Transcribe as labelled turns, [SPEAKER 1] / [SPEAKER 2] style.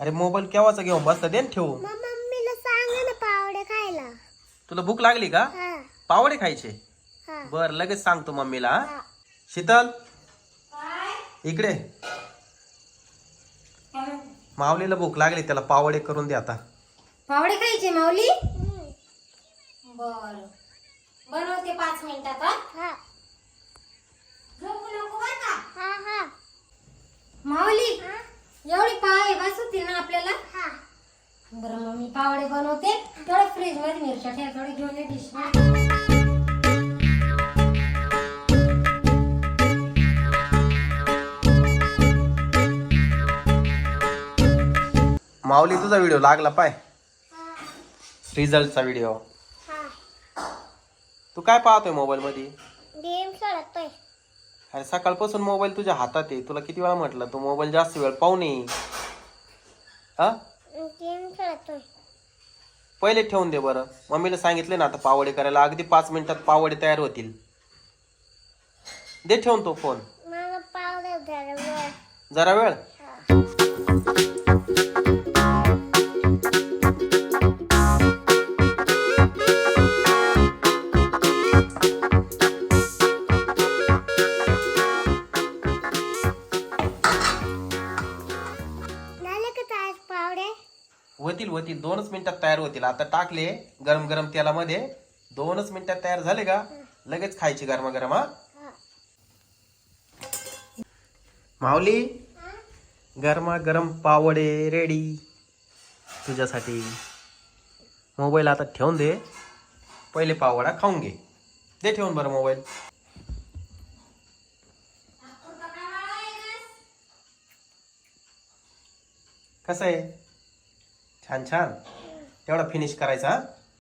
[SPEAKER 1] अरे मोबाईल केव्हाचा घेऊन बसता दे ना ठेवू
[SPEAKER 2] मग मम्मीला सांगा ना पावडे खायला.
[SPEAKER 1] तुला भूक लागली का?
[SPEAKER 2] हा.
[SPEAKER 1] पावडे खायचे?
[SPEAKER 2] हा.
[SPEAKER 1] बर लगेच सांगतो मम्मीला हा?
[SPEAKER 2] हा.
[SPEAKER 1] शीतल. इकडे. माऊलीला भूक लागली त्याला पावडे करून दे आता.
[SPEAKER 3] पावडे खायचे माऊली. बर. बनवते पाच मिनिटात हा?
[SPEAKER 2] हा
[SPEAKER 3] झोपू नको बर का
[SPEAKER 2] हा हा
[SPEAKER 3] माऊली एवढी पाय बस होती ना आपल्याला
[SPEAKER 2] हा
[SPEAKER 3] बरं पावडे बनवते. तेवढं फ्रीजमध्ये मिरच्या ठेवा थोडे घेऊन ये डिश
[SPEAKER 1] माऊली तुझा व्हिडिओ लागला पाय. रिझल्टचा व्हिडिओ तू काय पाहतोय मोबाईल मध्ये
[SPEAKER 2] गेम खेळतोय.
[SPEAKER 1] अरे सकाळपासून मोबाईल तुझ्या हातात आहे. तुला किती वेळा म्हटलं तू मोबाईल जास्त वेळ पाहू नये. हा?
[SPEAKER 2] गेम खेळतोय.
[SPEAKER 1] पहिले ठेवून दे बरं. मम्मीला सांगितले ना आता पावडे करायला. अगदी पाच मिनिटात पावडे तयार होतील. दे ठेवून तो फोन. जरा वेळ. होतील होतील दोनच मिनिटात तयार होतील. आता टाकले गरम गरम तेलामध्ये. दोनच मिनिटात तयार झाले का? लगेच खायची गरमागरम
[SPEAKER 2] हा?
[SPEAKER 1] माऊली गरमा गरम पावडे रेडी तुझ्यासाठी. मोबाईल आता ठेवून दे. पहिले पावडा खाऊन घे. दे ठेवून बरं मोबाईल. कसं आहे? छान छान. तेवढा फिनिश करायचा हा.